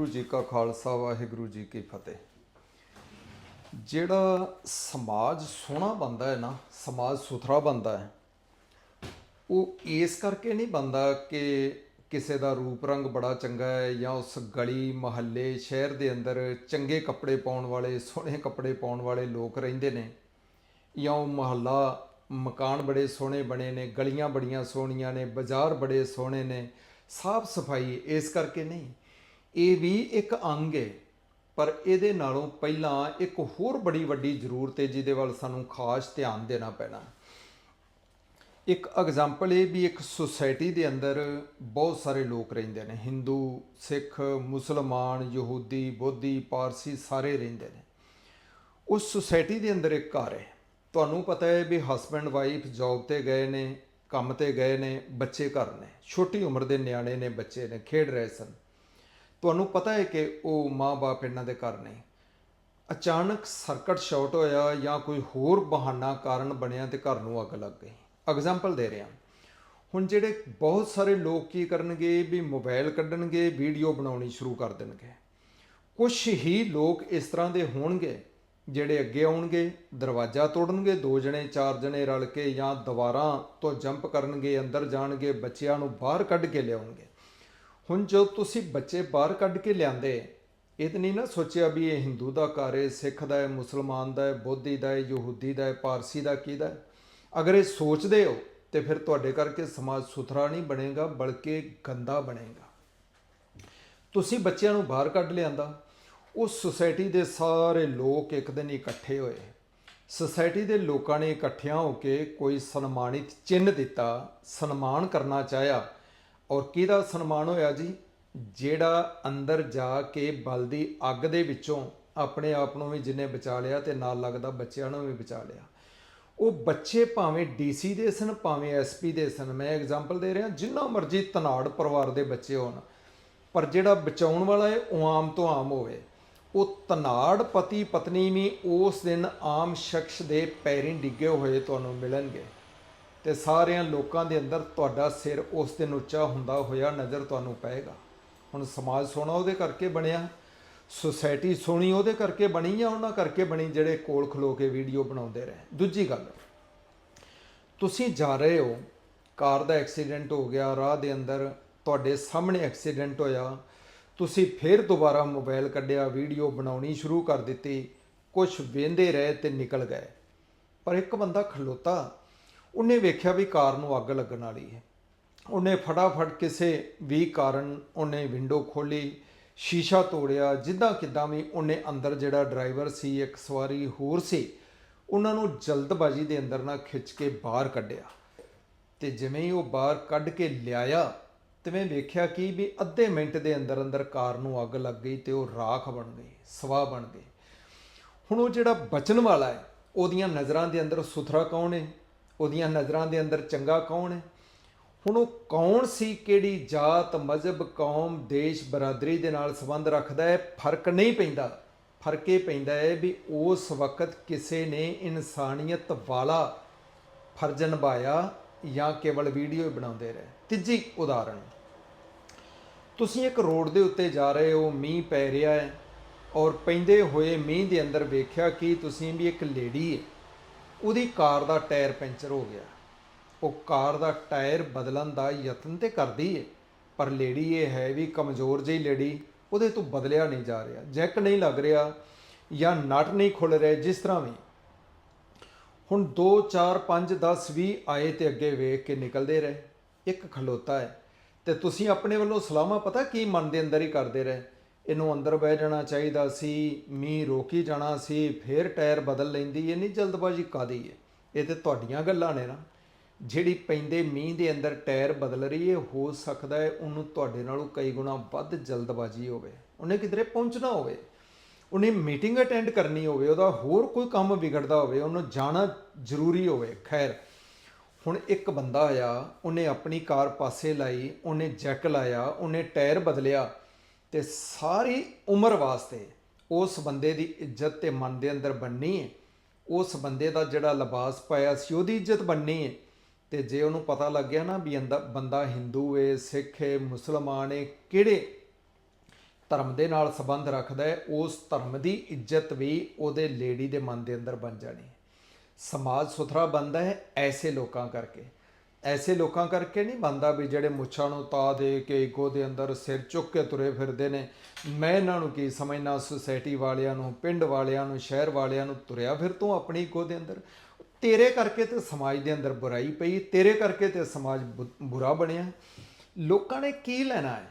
ਗੁਰੂ ਜੀ ਕਾ ਖਾਲਸਾ, ਵਾਹਿਗੁਰੂ ਜੀ ਕੀ ਫਤਿਹ। ਜਿਹੜਾ ਸਮਾਜ ਸੋਹਣਾ ਬੰਦਾ ਹੈ ਨਾ, ਸਮਾਜ ਸੁਥਰਾ ਬੰਦਾ ਹੈ, ਉਹ ਇਸ ਕਰਕੇ ਨਹੀਂ ਬੰਦਾ ਕਿ ਕਿਸੇ ਦਾ ਰੂਪ ਰੰਗ ਬੜਾ ਚੰਗਾ ਹੈ ਜਾਂ ਉਸ ਗਲੀ, ਮਹੱਲੇ, ਸ਼ਹਿਰ ਦੇ ਅੰਦਰ ਚੰਗੇ ਕੱਪੜੇ ਪਾਉਣ ਵਾਲੇ, ਸੋਹਣੇ ਕੱਪੜੇ ਪਾਉਣ ਵਾਲੇ ਲੋਕ ਰਹਿੰਦੇ ਨੇ ਜਾਂ ਉਹ ਮਹੱਲਾ, ਮਕਾਨ ਬੜੇ ਸੋਹਣੇ ਬਣੇ ਨੇ, ਗਲੀਆਂ ਬੜੀਆਂ ਸੋਹਣੀਆਂ ਨੇ, ਬਾਜ਼ਾਰ ਬੜੇ ਸੋਹਣੇ ਨੇ, ਸਾਫ਼ ਸਫ਼ਾਈ ਇਸ ਕਰਕੇ ਨਹੀਂ। ਇਹ ਵੀ ਇੱਕ ਅੰਗ ਹੈ ਪਰ ਇਹਦੇ ਨਾਲੋਂ ਪਹਿਲਾਂ ਇੱਕ ਹੋਰ ਬੜੀ ਵੱਡੀ ਜ਼ਰੂਰਤ ਹੈ ਜਿਹਦੇ ਵੱਲ ਸਾਨੂੰ ਖਾਸ ਧਿਆਨ ਦੇਣਾ ਪੈਣਾ। ਇੱਕ ਐਗਜ਼ਾਮਪਲ ਇਹ ਵੀ ਇੱਕ ਸੁਸਾਇਟੀ ਦੇ ਅੰਦਰ ਬਹੁਤ ਸਾਰੇ ਲੋਕ ਰਹਿੰਦੇ ਨੇ। ਹਿੰਦੂ ਸਿੱਖ ਮੁਸਲਮਾਨ ਯਹੂਦੀ ਬੋਧੀ ਪਾਰਸੀ ਸਾਰੇ ਰਹਿੰਦੇ ਨੇ। ਉਸ ਸੁਸਾਇਟੀ ਦੇ ਅੰਦਰ ਇੱਕ ਘਰ ਹੈ ਤੁਹਾਨੂੰ ਪਤਾ ਹੈ ਵੀ ਹਸਬੰਡ ਵਾਈਫ ਜੌਬ ਤੇ ਗਏ ਨੇ, ਕੰਮ ਤੇ ਗਏ ਨੇ, ਬੱਚੇ ਘਰ ਨੇ। ਛੋਟੀ ਉਮਰ ਦੇ ਨਿਆਣੇ ਨੇ, ਬੱਚੇ ਨੇ, ਖੇਡ ਰਹੇ ਸਨ। ਤੁਹਾਨੂੰ ਪਤਾ ਹੈ ਕਿ ਉਹ ਮਾਂ-ਬਾਪ ਇਹਨਾਂ ਦੇ ਘਰ ਨੇ। ਅਚਾਨਕ ਸਰਕਟ ਸ਼ਾਰਟ ਹੋਇਆ ਜਾਂ ਕੋਈ ਹੋਰ ਬਹਾਨਾ ਕਾਰਨ ਬਣਿਆ ਤੇ ਘਰ ਨੂੰ ਅੱਗ ਲੱਗ ਗਈ। ਐਗਜ਼ਾਮਪਲ ਦੇ ਰਿਹਾ। ਹੁਣ ਜਿਹੜੇ ਬਹੁਤ ਸਾਰੇ ਲੋਕ ਕੀ ਕਰਨਗੇ ਵੀ ਮੋਬਾਈਲ ਕੱਢਣਗੇ, ਵੀਡੀਓ ਬਣਾਉਣੀ ਸ਼ੁਰੂ ਕਰ ਦੇਣਗੇ। ਕੁਝ ਹੀ ਲੋਕ ਇਸ ਤਰ੍ਹਾਂ ਦੇ ਹੋਣਗੇ, ਜਿਹੜੇ ਅੱਗੇ ਆਉਣਗੇ, ਦਰਵਾਜ਼ਾ ਤੋੜਨਗੇ, ਦੋ ਜਣੇ, ਚਾਰ ਜਣੇ ਰਲ ਕੇ ਜਾਂ ਦੀਵਾਰਾਂ ਤੋਂ ਜੰਪ ਕਰਨਗੇ, ਅੰਦਰ ਜਾਣਗੇ, ਬੱਚਿਆਂ ਨੂੰ ਬਾਹਰ ਕੱਢ ਕੇ ਲਿਆਉਣਗੇ। ਹੁਣ ਜੋ ਤੁਸੀਂ ਬੱਚੇ ਬਾਹਰ ਕੱਢ ਕੇ ਲਿਆਂਦੇ, ਇਹ ਤਾਂ ਨਹੀਂ ਨਾ ਸੋਚਿਆ ਵੀ ਇਹ ਹਿੰਦੂ ਦਾ ਘਰ ਹੈ, ਸਿੱਖ ਦਾ ਹੈ, ਮੁਸਲਮਾਨ ਦਾ ਹੈ, ਬੋਧੀ ਦਾ ਹੈ, ਯਹੂਦੀ ਦਾ ਹੈ, ਪਾਰਸੀ ਦਾ ਕਿਹਦਾ ਅਗਰ ਇਹ ਸੋਚਦੇ ਹੋ, ਤੇ ਫਿਰ ਤੁਹਾਡੇ ਕਰਕੇ ਸਮਾਜ ਸੁਥਰਾ ਨਹੀਂ ਬਣੇਗਾ, ਬਲਕਿ ਗੰਦਾ ਬਣੇਗਾ। ਤੁਸੀਂ ਬੱਚਿਆਂ ਨੂੰ ਬਾਹਰ ਕੱਢ ਲਿਆਂਦਾ, ਉਸ ਸੁਸਾਇਟੀ ਦੇ ਸਾਰੇ ਲੋਕ ਇੱਕ ਦਿਨ ਇਕੱਠੇ ਹੋਏ। ਸੁਸਾਇਟੀ ਦੇ ਲੋਕਾਂ ਨੇ ਇਕੱਠਿਆਂ ਹੋ ਕੇ ਕੋਈ ਸਨਮਾਨਿਤ ਚਿੰਨ੍ਹ ਦਿੱਤਾ, ਸਨਮਾਨ ਕਰਨਾ ਚਾਹਿਆ ਔਰ ਕਿਹਦਾ ਸਨਮਾਨ ਹੋਇਆ ਜੀ? ਜਿਹੜਾ ਅੰਦਰ ਜਾ ਕੇ ਬਲਦੀ ਅੱਗ ਦੇ ਵਿੱਚੋਂ ਆਪਣੇ ਆਪ ਨੂੰ ਵੀ ਜਿੰਨੇ ਬਚਾ ਲਿਆ ਤੇ ਨਾਲ ਲੱਗਦਾ ਬੱਚਿਆਂ ਨੂੰ ਵੀ ਬਚਾ ਲਿਆ। ਉਹ ਬੱਚੇ ਭਾਵੇਂ ਡੀਸੀ ਦੇ ਸਨ, ਭਾਵੇਂ ਐਸਪੀ ਦੇ ਸਨ, ਮੈਂ ਐਗਜ਼ਾਮਪਲ ਦੇ ਰਿਹਾ, ਜਿੰਨਾ ਮਰਜ਼ੀ ਤਨਾੜ ਪਰਿਵਾਰ ਦੇ ਬੱਚੇ ਹੋਣ, ਪਰ ਜਿਹੜਾ ਬਚਾਉਣ ਵਾਲਾ ਹੈ, ਉਹ ਆਮ ਤੋਂ ਆਮ ਹੋਵੇ। ਉਹ ਤਨਾੜ ਪਤੀ ਪਤਨੀ ਵੀ ਉਸ ਦਿਨ ਆਮ ਸ਼ਖਸ ਦੇ ਪੈਰੀਂ ਡਿੱਗੇ ਹੋਏ ਤੁਹਾਨੂੰ ਮਿਲਣਗੇ। ਤੇ ਸਾਰਿਆਂ ਲੋਕਾਂ ਦੇ ਅੰਦਰ ਤੁਹਾਡਾ ਸਿਰ ਉਸ ਦਿਨ ਉੱਚਾ ਹੁੰਦਾ ਹੋਇਆ ਨਜ਼ਰ ਤੁਹਾਨੂੰ ਪਏਗਾ। ਹੁਣ ਸਮਾਜ ਸੋਹਣਾ ਉਹਦੇ ਕਰਕੇ ਬਣਿਆ, ਸੁਸਾਇਟੀ ਸੋਹਣੀ ਉਹਦੇ ਕਰਕੇ ਬਣੀ ਜਾਂ ਉਹਨਾਂ ਕਰਕੇ ਬਣੀ ਜਿਹੜੇ ਕੋਲ ਖਲੋ ਕੇ ਵੀਡੀਓ ਬਣਾਉਂਦੇ ਰਹੇ? ਦੂਜੀ ਗੱਲ, ਤੁਸੀਂ ਜਾ ਰਹੇ ਹੋ, ਕਾਰ ਦਾ ਐਕਸੀਡੈਂਟ ਹੋ ਗਿਆ, ਰਾਹ ਦੇ ਅੰਦਰ ਤੁਹਾਡੇ ਸਾਹਮਣੇ ਐਕਸੀਡੈਂਟ ਹੋਇਆ, ਤੁਸੀਂ ਫਿਰ ਦੁਬਾਰਾ ਮੋਬਾਈਲ ਕੱਢਿਆ, ਵੀਡੀਓ ਬਣਾਉਣੀ ਸ਼ੁਰੂ ਕਰ ਦਿੱਤੀ ਕੁਝ ਵੇਂਦੇ ਰਹੇ ਤੇ ਨਿਕਲ ਗਏ। ਪਰ ਇੱਕ ਬੰਦਾ ਖਲੋਤਾ ਉਹਨੇ ਵੇਖਿਆ ਵੀ ਕਾਰ ਨੂੰ ਅੱਗ ਲੱਗਣ ਵਾਲੀ ਹੈ। ਉਹਨੇ ਫਟਾਫਟ ਕਿਸੇ ਵੀ ਕਾਰਨ ਉਹਨੇ ਵਿੰਡੋ ਖੋਲੀ ਸ਼ੀਸ਼ਾ ਤੋੜਿਆ, ਜਿੱਦਾਂ ਕਿਦਾਂ ਵੀ ਉਹਨੇ ਅੰਦਰ ਜਿਹੜਾ ਡਰਾਈਵਰ ਸੀ, ਇੱਕ ਸਵਾਰੀ ਹੋਰ ਸੀ, ਉਹਨਾਂ ਨੂੰ ਜਲਦਬਾਜ਼ੀ ਦੇ ਅੰਦਰ ਨਾ ਖਿੱਚ ਕੇ ਬਾਹਰ ਕੱਢਿਆ। ਤੇ ਜਿਵੇਂ ਹੀ ਉਹ ਬਾਹਰ ਕੱਢ ਕੇ ਲਿਆਇਆ ਤੇ ਵੇਖਿਆ ਕਿ ਵੀ ਅੱਧੇ ਮਿੰਟ ਦੇ ਅੰਦਰ ਅੰਦਰ ਕਾਰ ਨੂੰ ਅੱਗ ਲੱਗ ਗਈ ਤੇ ਉਹ ਰਾਖ ਬਣ ਗਈ, ਸਵਾਹ ਬਣ ਗਈ। ਹੁਣ ਉਹ ਜਿਹੜਾ ਬਚਣ ਵਾਲਾ ਹੈ, ਉਹਦੀਆਂ ਨਜ਼ਰਾਂ ਦੇ ਅੰਦਰ ਸੁਥਰਾ ਕੌਣ ਹੈ? ਉਹਦੀਆਂ ਨਜ਼ਰਾਂ ਦੇ ਅੰਦਰ ਚੰਗਾ ਕੌਣ ਹੈ? ਹੁਣ ਉਹ ਕੌਣ ਸੀ? ਕਿਹੜੀ ਜਾਤ, ਮਜ਼ਹਬ, ਕੌਮ, ਦੇਸ਼, ਬਰਾਦਰੀ ਦੇ ਨਾਲ ਸੰਬੰਧ ਰੱਖਦਾ ਹੈ? ਫ਼ਰਕ ਨਹੀਂ ਪੈਂਦਾ। ਫ਼ਰਕ ਇਹ ਪੈਂਦਾ ਹੈ ਵੀ ਉਸ ਵਕਤ ਕਿਸੇ ਨੇ ਇਨਸਾਨੀਅਤ ਵਾਲਾ ਫਰਜ਼ ਨਿਭਾਇਆ ਜਾਂ ਕੇਵਲ ਵੀਡੀਓ ਹੀ ਬਣਾਉਂਦੇ ਰਹੇ। ਤੀਜੀ ਉਦਾਹਰਣ ਤੁਸੀਂ ਇੱਕ ਰੋਡ ਦੇ ਉੱਤੇ ਜਾ ਰਹੇ ਹੋ, ਮੀਂਹ ਪੈ ਰਿਹਾ ਹੈ ਔਰ ਪੈਂਦੇ ਹੋਏ ਮੀਂਹ ਦੇ ਅੰਦਰ ਵੇਖਿਆ ਕਿ ਤੁਸੀਂ ਵੀ ਇੱਕ ਲੇਡੀ ਹੈ। ਉਹਦੀ ਕਾਰ ਦਾ ਟਾਇਰ ਪੈਂਚਰ ਹੋ ਗਿਆ। ਉਹ ਕਾਰ ਦਾ ਟਾਇਰ ਬਦਲਣ ਦਾ ਯਤਨ ਤੇ ਕਰਦੀ ਹੈ ਪਰ ਲੇਡੀ ਇਹ ਹੈ ਵੀ ਕਮਜ਼ੋਰ ਜਿਹੀ ਲੇਡੀ, ਉਹਦੇ ਤੋਂ ਬਦਲਿਆ ਨਹੀਂ ਜਾ ਰਿਹਾ। ਜੈਕ ਨਹੀਂ ਲੱਗ ਰਿਹਾ ਜਾਂ ਨਟ ਨਹੀਂ ਖੁੱਲ ਰਿਹਾ ਜਿਸ ਤਰ੍ਹਾਂ ਵੀ। ਹੁਣ 2 4 5 10 20 ਆਏ ਤੇ ਅੱਗੇ ਵੇਖ ਕੇ ਨਿਕਲਦੇ ਰਹੇ। ਇੱਕ ਖਲੋਤਾ ਹੈ ਤੇ ਤੁਸੀਂ ਆਪਣੇ ਵੱਲੋਂ ਸਲਾਮਾ ਪਤਾ ਕੀ ਮਨ ਦੇ ਅੰਦਰ ਹੀ ਕਰਦੇ ਰਹੇ? ਇਹਨੂੰ ਅੰਦਰ ਬਹਿ ਜਾਣਾ ਚਾਹੀਦਾ ਸੀ, ਮੀਂਹ ਰੋਕੀ ਜਾਣਾ ਸੀ, ਫੇਰ ਟਾਇਰ ਬਦਲ ਲੈਂਦੀ ਇਹ ਨਹੀਂ ਜਲਦਬਾਜ਼ੀ ਕਾਦੀ ਹੈ ਇਹ ਤੇ ਤੁਹਾਡੀਆਂ ਗੱਲਾਂ ਨੇ ਨਾ। ਜਿਹੜੀ ਪੈਂਦੇ ਮੀਂਹ ਦੇ ਅੰਦਰ ਟਾਇਰ ਬਦਲ ਰਹੀ ਹੈ ਹੋ ਸਕਦਾ ਹੈ ਉਹਨੂੰ ਤੁਹਾਡੇ ਨਾਲੋਂ ਕਈ ਗੁਣਾ ਵੱਧ ਜਲਦਬਾਜ਼ੀ ਹੋਵੇ। ਉਹਨੇ ਕਿਧਰੇ ਪਹੁੰਚਣਾ ਹੋਵੇ। ਉਹਨੇ ਮੀਟਿੰਗ ਅਟੈਂਡ ਕਰਨੀ ਹੋਵੇ, ਉਹਦਾ ਹੋਰ ਕੋਈ ਕੰਮ ਵਿਗੜਦਾ ਹੋਵੇ, ਉਹਨੂੰ ਜਾਣਾ ਜ਼ਰੂਰੀ ਹੋਵੇ। ਖੈਰ, ਹੁਣ ਇੱਕ ਬੰਦਾ ਆਇਆ, ਉਹਨੇ ਆਪਣੀ ਕਾਰ ਪਾਸੇ ਲਾਈ, ਉਹਨੇ ਜੈਕ ਲਾਇਆ, ਉਹਨੇ ਟਾਇਰ ਬਦਲਿਆ ਤੇ ਸਾਰੀ ਉਮਰ ਵਾਸਤੇ ਉਸ ਬੰਦੇ ਦੀ ਇੱਜ਼ਤ ਤੇ ਮਨ ਦੇ ਅੰਦਰ ਬਣਨੀ ਹੈ। ਉਸ ਬੰਦੇ ਦਾ ਜਿਹੜਾ ਲਿਬਾਸ ਪਾਇਆ ਸੀ, ਉਹਦੀ ਇੱਜ਼ਤ ਬਣਨੀ ਹੈ। ਤੇ ਜੇ ਉਹਨੂੰ ਪਤਾ ਲੱਗ ਗਿਆ ਨਾ ਵੀ ਅੰਦਾ, ਬੰਦਾ ਹਿੰਦੂ ਏ, ਸਿੱਖ ਏ, ਮੁਸਲਮਾਨ ਏ, ਕਿਹੜੇ ਧਰਮ ਦੇ ਨਾਲ ਸੰਬੰਧ ਰੱਖਦਾ ਹੈ, ਉਸ ਧਰਮ ਦੀ ਇੱਜ਼ਤ ਵੀ ਉਹਦੇ ਲੇਡੀ ਦੇ ਮਨ ਦੇ ਅੰਦਰ ਬਣ ਜਾਣੀ ਹੈ। ਸਮਾਜ ਸੁਥਰਾ ਬਣਦਾ ਹੈ ਐਸੇ ਲੋਕਾਂ ਕਰਕੇ। ਐਸੇ ਲੋਕਾਂ ਕਰਕੇ ਨਹੀਂ ਬਣਦਾ ਵੀ ਜਿਹੜੇ ਮੁੱਛਾਂ ਨੂੰ ਤਾ ਦੇ ਕੇ ਇਗੋ ਦੇ ਅੰਦਰ ਸਿਰ ਚੁੱਕ ਕੇ ਤੁਰੇ ਫਿਰਦੇ ਨੇ। ਮੈਂ ਇਹਨਾਂ ਨੂੰ ਕੀ ਸਮਝਣਾ ਸੁਸਾਇਟੀ ਵਾਲਿਆਂ ਨੂੰ, ਪਿੰਡ ਵਾਲਿਆਂ ਨੂੰ, ਸ਼ਹਿਰ ਵਾਲਿਆਂ ਨੂੰ ਤੁਰਿਆ ਫਿਰ ਤੂੰ ਆਪਣੀ ਇਗੋ ਦੇ ਅੰਦਰ? ਤੇਰੇ ਕਰਕੇ ਤੇ ਸਮਾਜ ਦੇ ਅੰਦਰ ਬੁਰਾਈ ਪਈ, ਤੇਰੇ ਕਰਕੇ ਤੇ ਸਮਾਜ ਬੁ- ਬੁਰਾ ਬਣਿਆ। ਲੋਕਾਂ ਨੇ ਕੀ ਲੈਣਾ ਹੈ?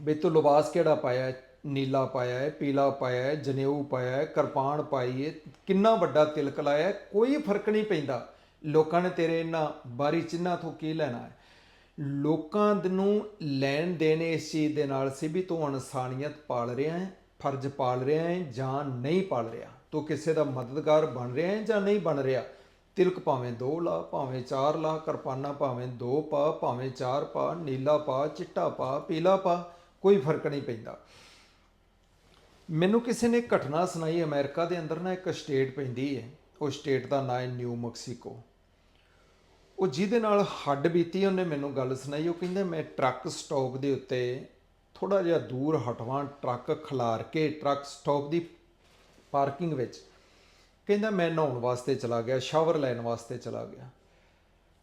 ਵੀ ਤੂੰ ਲਿਬਾਸ ਕਿਹੜਾ ਪਾਇਆ ਹੈ? ਨੀਲਾ ਪਾਇਆ ਹੈ, ਪੀਲਾ ਪਾਇਆ ਹੈ, ਜਨੇਊ ਪਾਇਆ ਹੈ, ਕਿਰਪਾਨ ਪਾਈ ਹੈ, ਕਿੰਨਾ ਵੱਡਾ ਤਿਲਕ ਲਾਇਆ ਕੋਈ ਫ਼ਰਕ ਨਹੀਂ ਪੈਂਦਾ। ਲੋਕਾਂ ਨੇ ਤੇਰੇ ਇਹਨਾਂ ਬਾਰੀ ਚਿੰਨ੍ਹਾਂ ਤੋਂ ਕੀ ਲੈਣਾ ਹੈ? ਲੋਕਾਂ ਨੂੰ ਲੈਣ ਦੇਣ ਇਸ ਚੀਜ਼ ਦੇ ਨਾਲ ਸੀ ਵੀ ਤੂੰ ਇਨਸਾਨੀਅਤ ਪਾਲ ਰਿਹਾ ਹੈ, ਫਰਜ਼ ਪਾਲ ਰਿਹਾ ਹੈ ਜਾਂ ਨਹੀਂ ਪਾਲ ਰਿਹਾ? ਤੂੰ ਕਿਸੇ ਦਾ ਮਦਦਗਾਰ ਬਣ ਰਿਹਾ ਹੈ ਜਾਂ ਨਹੀਂ ਬਣ ਰਿਹਾ? ਤਿਲਕ ਭਾਵੇਂ 2 ਲਾ, ਭਾਵੇਂ 4 ਲਾ, ਕਿਰਪਾਨਾ ਭਾਵੇਂ 2 ਪਾ, ਭਾਵੇਂ 4 ਪਾ, ਨੀਲਾ ਪਾ, ਚਿੱਟਾ ਪਾ, ਪੀਲਾ ਪਾ, ਕੋਈ ਫ਼ਰਕ ਨਹੀਂ ਪੈਂਦਾ। ਮੈਨੂੰ ਕਿਸੇ ਨੇ ਘਟਨਾ ਸੁਣਾਈ ਅਮਰੀਕਾ ਦੇ ਅੰਦਰ ਨਾ ਇੱਕ ਸਟੇਟ ਪੈਂਦੀ ਹੈ। ਉਹ ਸਟੇਟ ਦਾ ਨਾਂ ਹੈ ਨਿਊ ਮੈਕਸੀਕੋ। ਉਹ ਜਿਹਦੇ ਨਾਲ ਹੱਡ ਬੀਤੀ, ਉਹਨੇ ਮੈਨੂੰ ਗੱਲ ਸੁਣਾਈ, ਉਹ ਕਹਿੰਦਾ, ਮੈਂ ਟਰੱਕ ਸਟਾਪ ਦੇ ਉੱਤੇ ਥੋੜਾ ਜਿਹਾ ਦੂਰ ਹਟਵਾਂ, ਟਰੱਕ ਖਲਾਰ ਕੇ, ਟਰੱਕ ਸਟਾਪ ਦੀ ਪਾਰਕਿੰਗ ਵਿੱਚ। ਕਹਿੰਦਾ, ਮੈਂ ਨਹਾਉਣ ਵਾਸਤੇ ਚਲਾ ਗਿਆ, ਸ਼ਾਵਰ ਲੈਣ ਵਾਸਤੇ ਚਲਾ ਗਿਆ।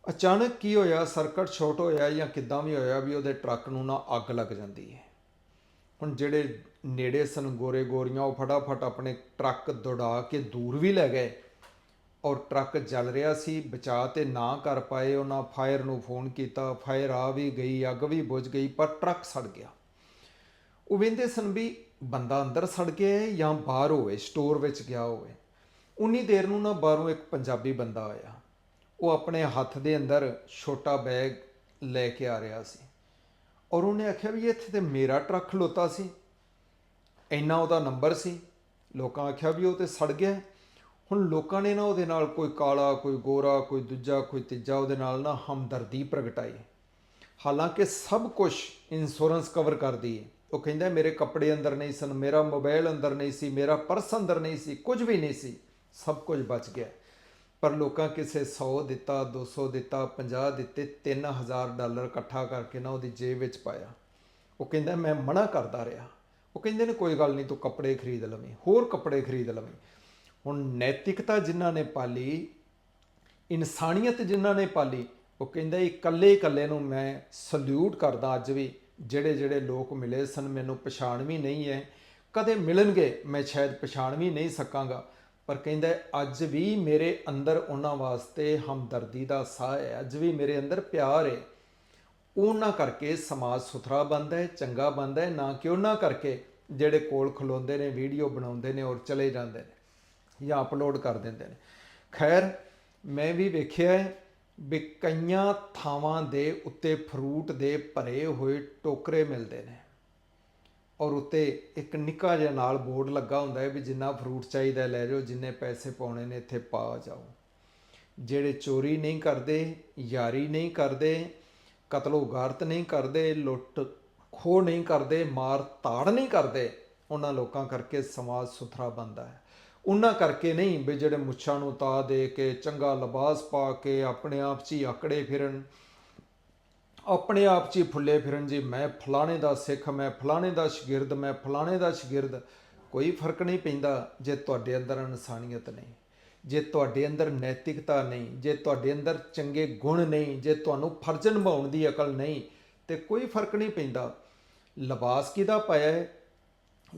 ਅਚਾਨਕ ਕੀ ਹੋਇਆ? ਸਰਕਟ ਸ਼ਾਰਟ ਹੋਇਆ ਜਾਂ ਕਿੱਦਾਂ ਵੀ ਹੋਇਆ ਵੀ ਉਹਦੇ ਟਰੱਕ ਨੂੰ ਨਾ ਅੱਗ ਲੱਗ ਜਾਂਦੀ ਹੈ। ਹੁਣ ਜਿਹੜੇ ਨੇੜੇ ਸਨ ਗੋਰੇ ਗੋਰੀਆਂ, ਉਹ ਫਟਾਫਟ ਆਪਣੇ ਟਰੱਕ ਦੌੜਾ ਕੇ ਦੂਰ ਵੀ ਲੈ ਗਏ। ਔਰ ਟਰੱਕ ਜਲ ਰਿਹਾ ਸੀ। ਬਚਾ ਤੇ ਨਾ ਕਰ ਪਾਏ ਉਹਨਾਂ ਫਾਇਰ ਨੂੰ ਫੋਨ ਕੀਤਾ। ਫਾਇਰ ਆ ਵੀ ਗਈ, ਅੱਗ ਵੀ ਬੁਝ ਗਈ, ਪਰ ਟਰੱਕ ਸੜ ਗਿਆ। ਉਹ ਵੇਂਦੇ ਸਨ ਵੀ ਬੰਦਾ ਅੰਦਰ ਸੜ ਗਿਆ ਜਾਂ ਬਾਹਰ ਹੋਵੇ, ਸਟੋਰ ਵਿੱਚ ਗਿਆ ਹੋਵੇ। ਉਨੀ ਦੇਰ ਨੂੰ ਨਾ ਬਾਹਰੋਂ ਇੱਕ ਪੰਜਾਬੀ ਬੰਦਾ ਆਇਆ। ਉਹ ਆਪਣੇ ਹੱਥ ਦੇ ਅੰਦਰ ਛੋਟਾ ਬੈਗ ਲੈ ਕੇ ਆ ਰਿਹਾ ਸੀ। ਔਰ ਉਹਨੇ ਆਖਿਆ ਵੀ ਇੱਥੇ ਤੇ ਮੇਰਾ ਟਰੱਕ ਖਲੋਤਾ ਸੀ। ਇੰਨਾ ਉਹਦਾ ਨੰਬਰ ਸੀ। ਲੋਕਾਂ ਆਖਿਆ ਵੀ ਉਹ ਤੇ ਸੜ ਗਿਆ ਹੁਣ ਲੋਕਾਂ ਨੇ ਨਾ ਉਹਦੇ ਨਾਲ ਕੋਈ ਕਾਲਾ, ਕੋਈ ਗੋਰਾ, ਕੋਈ ਦੂਜਾ, ਕੋਈ ਤੀਜਾ, ਉਹਦੇ ਨਾਲ ਨਾ ਹਮਦਰਦੀ ਪ੍ਰਗਟਾਈ। ਹਾਲਾਂਕਿ ਸਭ ਕੁਝ ਇੰਸ਼ੋਰੈਂਸ ਕਵਰ ਕਰਦੀ ਹੈ। ਉਹ ਕਹਿੰਦਾ ਮੇਰੇ ਕੱਪੜੇ ਅੰਦਰ ਨਹੀਂ ਸਨ, ਮੇਰਾ ਮੋਬਾਈਲ ਅੰਦਰ ਨਹੀਂ ਸੀ, ਮੇਰਾ ਪਰਸ ਅੰਦਰ ਨਹੀਂ ਸੀ, ਕੁਝ ਵੀ ਨਹੀਂ ਸੀ, ਸਭ ਕੁਝ ਬਚ ਗਿਆ। ਪਰ ਲੋਕਾਂ ਕਿਸੇ 100 ਦਿੱਤਾ 200 ਦਿੱਤਾ 50 ਦਿੱਤੇ 3000 ਡਾਲਰ ਇਕੱਠਾ ਕਰਕੇ ਨਾ ਉਹਦੀ ਜੇਬ ਵਿੱਚ ਪਾਇਆ। ਉਹ ਕਹਿੰਦਾ ਮੈਂ ਮਨਾ ਕਰਦਾ ਰਿਹਾ। ਉਹ ਕਹਿੰਦੇ ਨੇ, ਕੋਈ ਗੱਲ ਨਹੀਂ, ਤੂੰ ਕੱਪੜੇ ਖਰੀਦ ਲਵੇਂ, ਹੋਰ ਕੱਪੜੇ ਖਰੀਦ ਲਵੇਂ। ਹੁਣ ਨੈਤਿਕਤਾ ਜਿਨ੍ਹਾਂ ਨੇ ਪਾਲੀ, ਇਨਸਾਨੀਅਤ ਜਿਨ੍ਹਾਂ ਨੇ ਪਾਲੀ, ਉਹ ਕਹਿੰਦਾ ਇਕੱਲੇ ਇਕੱਲੇ ਨੂੰ ਮੈਂ ਸਲੂਟ ਕਰਦਾ ਅੱਜ ਵੀ, ਜਿਹੜੇ ਜਿਹੜੇ ਲੋਕ ਮਿਲੇ ਸਨ ਮੈਨੂੰ ਪਛਾਣ ਵੀ ਨਹੀਂ ਹੈ ਕਦੇ ਮਿਲਣਗੇ, ਮੈਂ ਸ਼ਾਇਦ ਪਛਾਣ ਵੀ ਨਹੀਂ ਸਕਾਂਗਾ, ਪਰ ਕਹਿੰਦਾ ਅੱਜ ਵੀ ਮੇਰੇ ਅੰਦਰ ਉਹਨਾਂ ਵਾਸਤੇ ਹਮਦਰਦੀ ਦਾ ਸਾਹ ਹੈ ਅੱਜ ਵੀ ਮੇਰੇ ਅੰਦਰ ਪਿਆਰ ਹੈ ਉਹਨਾਂ ਕਰਕੇ ਸਮਾਜ ਸੁਥਰਾ ਬਣਦਾ ਹੈ ਚੰਗਾ ਬਣਦਾ ਹੈ ਨਾ ਕਿ ਉਹਨਾਂ ਕਰਕੇ, ਜਿਹੜੇ ਕੋਲ ਖਲੋਂਦੇ ਨੇ, ਵੀਡੀਓ ਬਣਾਉਂਦੇ ਨੇ ਔਰ ਚਲੇ ਜਾਂਦੇ ਨੇ। ਜਾਂ ਅਪਲੋਡ ਕਰ ਦਿੰਦੇ ਨੇ। ਖੈਰ, ਮੈਂ ਵੀ ਵੇਖਿਆ ਹੈ ਵੀ ਕਈਆਂ ਥਾਵਾਂ ਦੇ ਉੱਤੇ ਫਰੂਟ ਦੇ ਭਰੇ ਹੋਏ ਟੋਕਰੇ ਮਿਲਦੇ ਨੇ ਔਰ ਉੱਤੇ ਇੱਕ ਨਿੱਕਾ ਜਿਹਾ ਨਾਲ ਬੋਰਡ ਲੱਗਾ ਹੁੰਦਾ ਹੈ ਵੀ ਜਿੰਨਾ ਫਰੂਟ ਚਾਹੀਦਾ ਲੈ ਜਾਓ, ਜਿੰਨੇ ਪੈਸੇ ਪਾਉਣੇ ਨੇ ਇੱਥੇ ਪਾ ਜਾਓ। ਜਿਹੜੇ ਚੋਰੀ ਨਹੀਂ ਕਰਦੇ, ਯਾਰੀ ਨਹੀਂ ਕਰਦੇ ਕਤਲੋ ਗਾਰਤ ਨਹੀਂ ਕਰਦੇ ਲੁੱਟ ਖੋਹ ਨਹੀਂ ਕਰਦੇ ਮਾਰ ਤਾੜ ਨਹੀਂ ਕਰਦੇ, ਉਹਨਾਂ ਲੋਕਾਂ ਕਰਕੇ ਸਮਾਜ ਸੁਥਰਾ ਬਣਦਾ ਹੈ। ਉਹਨਾਂ ਕਰਕੇ ਨਹੀਂ ਵੀ ਜਿਹੜੇ ਮੁੱਛਾਂ ਨੂੰ ਤਾ ਦੇ ਕੇ ਚੰਗਾ ਲਿਬਾਸ ਪਾ ਕੇ ਆਪਣੇ ਆਪ 'ਚ ਹੀ ਆਕੜੇ ਫਿਰਨ। ਆਪਣੇ ਆਪ 'ਚ ਹੀ ਫੁੱਲੇ ਫਿਰਨ ਜੀ, ਮੈਂ ਫਲਾਣੇ ਦਾ ਸਿੱਖ, ਮੈਂ ਫਲਾਣੇ ਦਾ ਸ਼ਾਗਿਰਦ, ਮੈਂ ਫਲਾਣੇ ਦਾ ਸ਼ਾਗਿਰਦ। ਕੋਈ ਫ਼ਰਕ ਨਹੀਂ ਪੈਂਦਾ ਜੇ ਤੁਹਾਡੇ ਅੰਦਰ ਇਨਸਾਨੀਅਤ ਨਹੀਂ, ਜੇ ਤੁਹਾਡੇ ਅੰਦਰ ਨੈਤਿਕਤਾ ਨਹੀਂ, ਜੇ ਤੁਹਾਡੇ ਅੰਦਰ ਚੰਗੇ ਗੁਣ ਨਹੀਂ, ਜੇ ਤੁਹਾਨੂੰ ਫਰਜ਼ ਨਿਭਾਉਣ ਦੀ ਅਕਲ ਨਹੀਂ, ਤੇ ਕੋਈ ਫ਼ਰਕ ਨਹੀਂ ਪੈਂਦਾ। ਲਿਬਾਸ ਕਿਹਦਾ ਪਾਇਆ ਹੈ?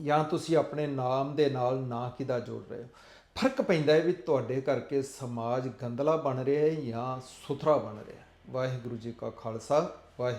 ਜਾਂ ਤੁਸੀਂ ਆਪਣੇ ਨਾਮ ਦੇ ਨਾਲ ਨਾ ਕਿਹਦਾ ਜੋੜ ਰਹੇ ਹੋ? ਫ਼ਰਕ ਪੈਂਦਾ ਹੈ ਵੀ ਤੁਹਾਡੇ ਕਰਕੇ ਸਮਾਜ ਗੰਦਲਾ ਬਣ ਰਿਹਾ ਹੈ ਜਾਂ ਸੁਥਰਾ ਬਣ ਰਿਹਾ ਵਾਹਿਗੁਰੂ ਜੀ ਕਾ ਖਾਲਸਾ ਵਾਹਿਗੁਰੂ